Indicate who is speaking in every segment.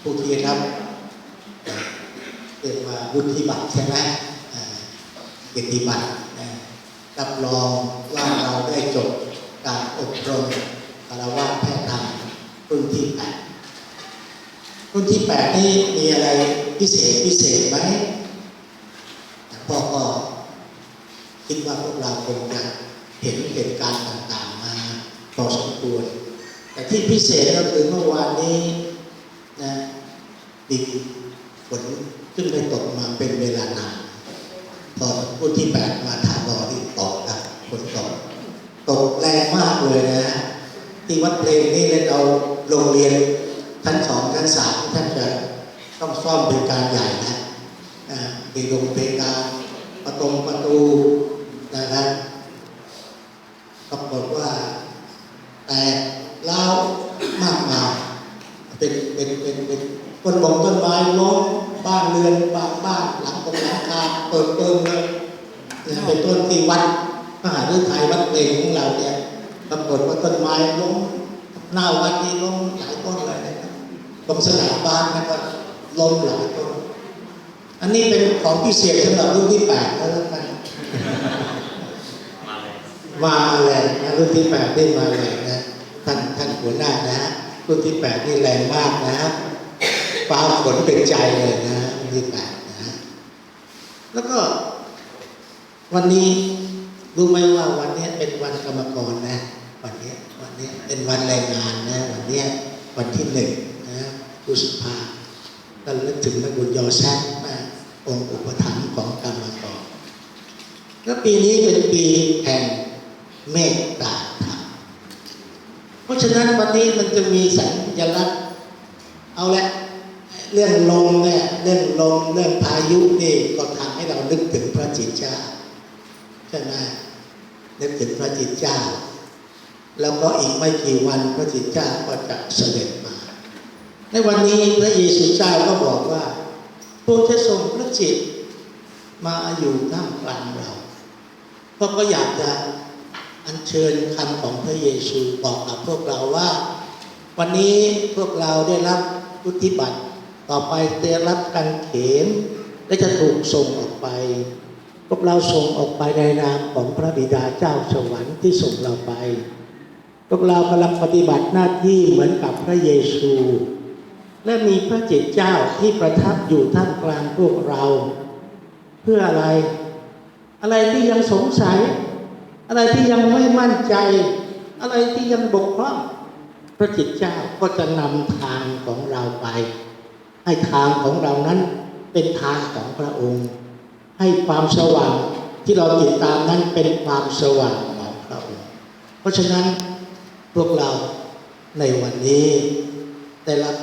Speaker 1: ผู้ที่รับเรียกว่าวุฒิบัตรใช่ไหมเกียรติบัตรรับรองว่าเราได้จบการอบรมคารวะแพทย์ธรรมรุ่นที่แปดรุ่นที่แปดนี่มีอะไรพิเศษพิเศษไหมพ่อก็คิดว่าพวกเราคงจะเห็นเหตุการณ์ต่างๆมาพอสมควรแต่ที่พิเศษก็คือเมื่อวานนี้ มีฝนขึ้นไปตกมาเป็นเวลานานพอรุ่นที่แปดมาถามบอที่ตกครับฝนตกตกแรงมากเลยนะที่วัดเพลงนี่เลยเราโรงเรียนชั้นสองชั้นสามท่านจะต้องซ่อมเป็นการใหญ่นะอ่ามีโรงเพลงการประตงประตูนะครับปรากฏว่า แตกเล้าวมากมายเป็นเป็นเป็นเป็นต้นบงต้นไม้ล้มบ้าน เรือนบางบ้านหลังตรงหลังคาเปิดเปิงเลยนะเป็นต้นที่วัดมหาฤทัยวัดเพลงของเราเนี่ยปรากฏว่าต้นไม้ล้มหน้าวัดนี่ล้มหลายต้นเลยนะครับตรงสนามบ้านนะครับล้มหลายต้นอันนี้เป็นของพิเศษสำหรับรุ่นที่แปดแล้วกันมาแรงนะรุ่นที่แปดได้มาแรงนะท่านท่านหัวหน้านะฮะรุ่นที่แปดนี่แรงมากนะฟ้าฝนเป็นใจเลยนะ รุ่นที่แปดนะฮะแล้วก็ วันนี้รู้ไหมว่าวันนี้เป็นวันกรรมกรนะ วันนี้วันนี้เป็นวันแรงงานนะ วันนี้วันที่หนึ่งนะพฤษภาก็นึกถึงพระบุญยอแซกมาองค์อุปถัมภ์ของกรรมกรแล้วปีนี้เป็นปีแห่งเมตตาธรรมเพราะฉะนั้นวันนี้มันจะมีสัญลักษณ์เอาละ รื่องลมเนี่ยเรื่องลมเรื่องพายุนี่ก็ทำให้เรานึกถึงพระจิตเจ้าใช่ไหมนึกถึงพระจิตเจ้า แล้วก็อีกไม่กี่วันพระจิตเจ้าก็จะเสด็จมา ในวันนี้พระเยซูเจ้าก็บอกว่าพระจะทรงพระจิตมาอยู่ท่ามกลางเราเพราะก็อยากจะอัญเชิญคำของพระเยซูบอกกับพวกเราว่า วันนี้พวกเราได้รับวุฒิบัตร ต่อไปได้รับการเขนและจะถูกส่งออกไป พวกเราส่งออกไปในนามของพระบิดาเจ้าสวรรค์ที่ส่งเราไป พวกเรากำลังปฏิบัติหน้าที่เหมือนกับพระเยซู และมีพระจิตเจ้าที่ประทับอยู่ท่ามกลางพวกเรา เพื่ออะไร อะไรที่ยังสงสัย อะไรที่ยังไม่มั่นใจ อะไรที่ยังบกพร่องพระจิตเจ้าก็จะนำทางของเราไป ให้ทางของเรานั้นเป็นทางของพระองค์ ให้ความสว่างที่เราติดตามนั้นเป็นความสว่างของพระองค์ เพราะฉะนั้นพวกเราในวันนี้ได้รับ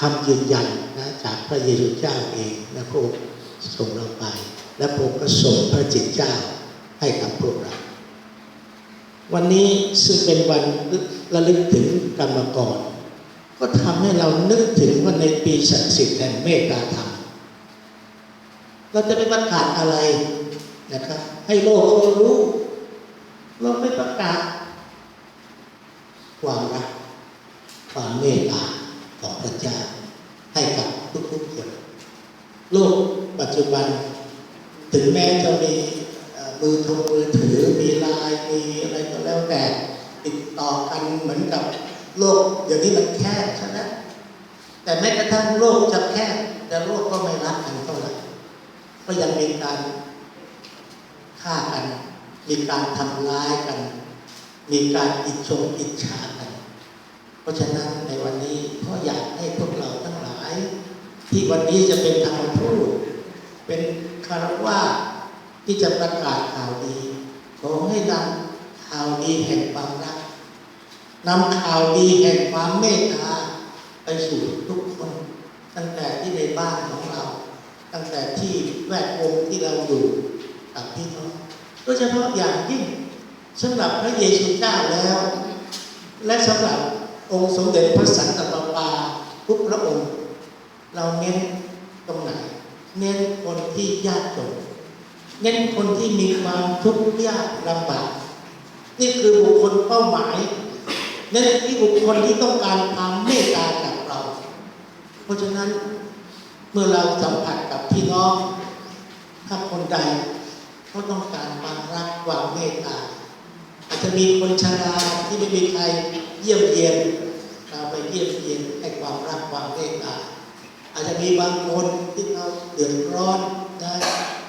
Speaker 1: คำยืนยันนะจากพระเยซูเจ้าเองนะพระองค์ส่งเราไป และพระองค์ก็ส่งพระจิตเจ้าให้กับพวกเรา วันนี้ซึ่งเป็นวันระลึกถึงกรรมกร ก็ทำให้เรานึกถึงว่าในปีศักดิ์สิทธิ์แห่งเมตตาธรรม เราจะไปประกาศอะไรนะครับ ให้โลกเขารู้ เราไม่ประกาศความรักความเมตตาของพระเจ้าให้กับทุกๆคน โลกปัจจุบัน ถึงแม้จะมีอ่อมือโทรมือถือมีไลน์มีอะไรก็แล้วแต่ติดต่อกันเหมือนกับ โลกอย่างนี้มันแคบใช่ไหมแต่แม้กระทั่งโลกจะแคบแต่โลกก็ไม่รักกันเท่าไหร่ก็ยังมีการฆ่ากัน มีการทำร้ายกัน มีการอิจฉงอิจฉากัน เพราะฉะนั้นในวันนี้พ่ออยากให้พวกเราทั้งหลาย ที่วันนี้จะเป็นธรรมทูตเป็นคารวะที่จะประกาศข่าวดีขอให้นำข่าวดีแห่งความรัก นำข่าวดีแห่งความเมตตาไปสู่ทุกคน ตั้งแต่ที่ในบ้านของเรา ตั้งแต่ที่แวดวงที่เราอยู่กับพี่น้องโดยเฉพาะอย่างยิ่งสำหรับพระเยซูเจ้าแล้ว และสำหรับองค์สมเด็จพระสันตะปาปาทุกพระองค์ เราเน้นตรงไหน เน้นคนที่ยากจนเน้นคนที่มีความทุกข์ยากลำบาก นี่คือบุคคลเป้าหมาย เน้นที่บุคคลที่ต้องการความเมตตาจากเรา เพราะฉะนั้นเมื่อเราสัมผัสกับพี่น้อง ถ้าคนใดเขาต้องการความรักความเมตตาอาจจะมีคนชราที่ไม่มีใครเยี่ยมเยียนเราไปเยี่ยมเยียนให้ความรักความเมตตาอาจจะมีบางคนที่เขาเดือดร้อนนะ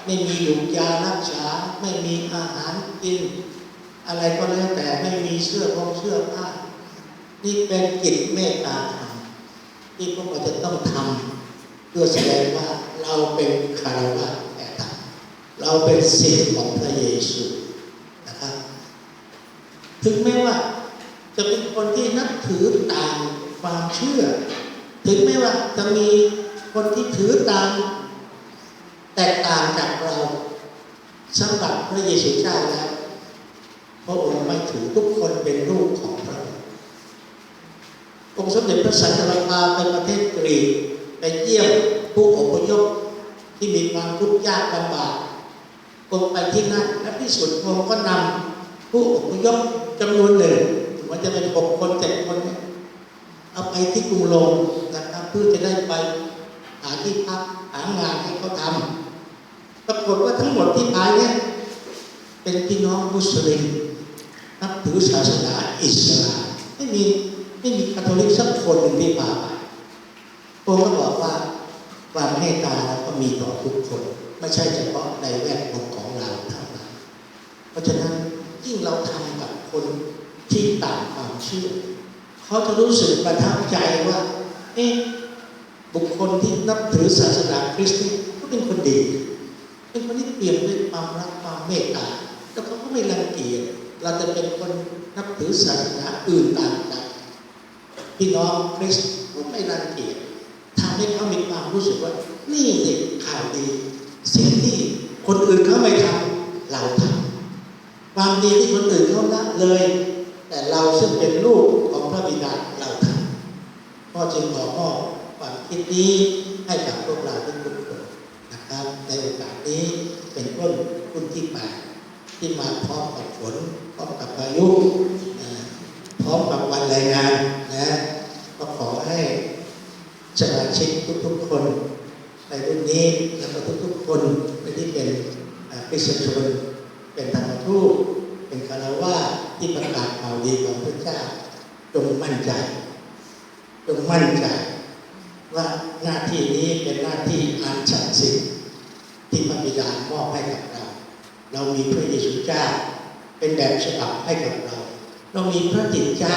Speaker 1: ไม่มีหยุกยารักษาไม่มีอาหารกิน อะไรก็แล้วแต่ไม่มีเสื้อของเสื้อผ้า นี่เป็นกิจเมตตาธรรมที่พวกเราจะต้องทำเพื่อแสดงว่าเราเป็นคารวะแก่ธรรมเราเป็นศิษย์ของพระเยซูนะครับถึงแม้ว่าจะเป็นคนที่นับถือตามความเชื่อ ถึงแม้ว่าจะมีคนที่ถือตามแตกต่างจากเราสำหรับพระเยซูเจ้าแล้วพระองค์ไม่ถือทุกคนเป็นลูกของ องค์สมเด็จพระสันตะปาไปประเทศกรีกไปเยี่ยมผู้อพยพที่มีความทุกข์ยากลำบากองไปที่นั่นและที่สุดพระองค์ก็นำผู้อพยพจำนวนหนึ่งถึงว่าจะเป็นหกคนเจ็ดคนเนี่ยเอาไปที่กรุงโรมนะครับเพื่อจะได้ไปหาที่พักหางานให้เขาทำปรากฏว่าทั้งหมดที่ไปเนี่ยเป็นพี่น้องมุสลิมนับถือศาสนาอิสลามไม่มี ไม่มีคาทอลิกสักคนหนึ่งที่พาไปพระองค์ก็บอกว่าความเมตตาเราก็มีต่อทุกคน ไม่ใช่เฉพาะในแวดวงของเราเท่านั้น เพราะฉะนั้นยิ่งเราทำกับคนที่ต่างความเชื่อ เขาจะรู้สึกประทับใจว่า เอ๊ะบุคคลที่นับถือศาสนาคริสต์ก็เป็นคนดี เป็นคนที่เปี่ยมด้วยความรักความเมตตา แล้วเขาก็ไม่รังเกียจเราจะเป็นคนนับถือศาสนาอื่นต่างกัน พี่น้องคริสต์ก็ไม่รังเกียจทำให้เขามีความรู้สึกว่า นี่สิข่าวดีสิ่งที่คนอื่นเขาไม่ทำเราทำความดีที่คนอื่นเขาละเลย แต่เราซึ่งเป็นลูกของพระบิดาเราทำพ่อจึงขอมอบความคิดนี้ให้กับพวกเราทุกคนนะครับในโอกาสนี้เป็นต้นรุ่นที่แปดที่มาพร้อมกับฝนพร้อมกับพายุพร้อมกับวันแรงงานนะก็ขอให้สมาชิก ทุกๆคนในรุ่นนี้แล้วก็ทุกๆคนที่เป็นอ่าคริสชนเป็นธรรมทูตเป็นคารวะที่ประกาศข่าวดีของพระเจ้าจงมั่นใจจงมั่นใจ ว่าหน้าที่นี้เป็นหน้าที่อันศักดิ์สิทธิ์ที่พระบิดามอบให้กับเรา เรามีพระเยซูเจ้าเป็นแบบฉบับให้กับเรา เรามีพระจิตเจ้า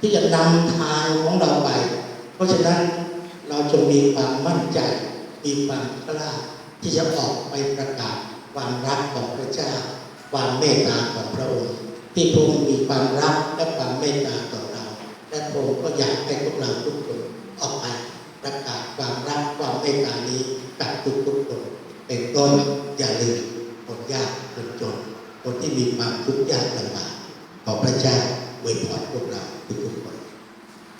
Speaker 1: ที่จะนำทางของเราไป เพราะฉะนั้น เราจงมีความมั่นใจ มีความกล้าที่จะออกไปประกาศความรักของพระเจ้า ความเมตตาของพระองค์ ที่พระองค์มีความรักและความเมตตาต่อเรา และพระองค์ก็อยากให้พวกเราทุกคนออกไปประกาศความรักความเมตตานี้กับทุกๆคนเป็นต้นอย่าลืมคนยากคนจน คนที่มีความทุกข์ยากลำบากขอพระเจ้าอวยพรพวกเราทุกคน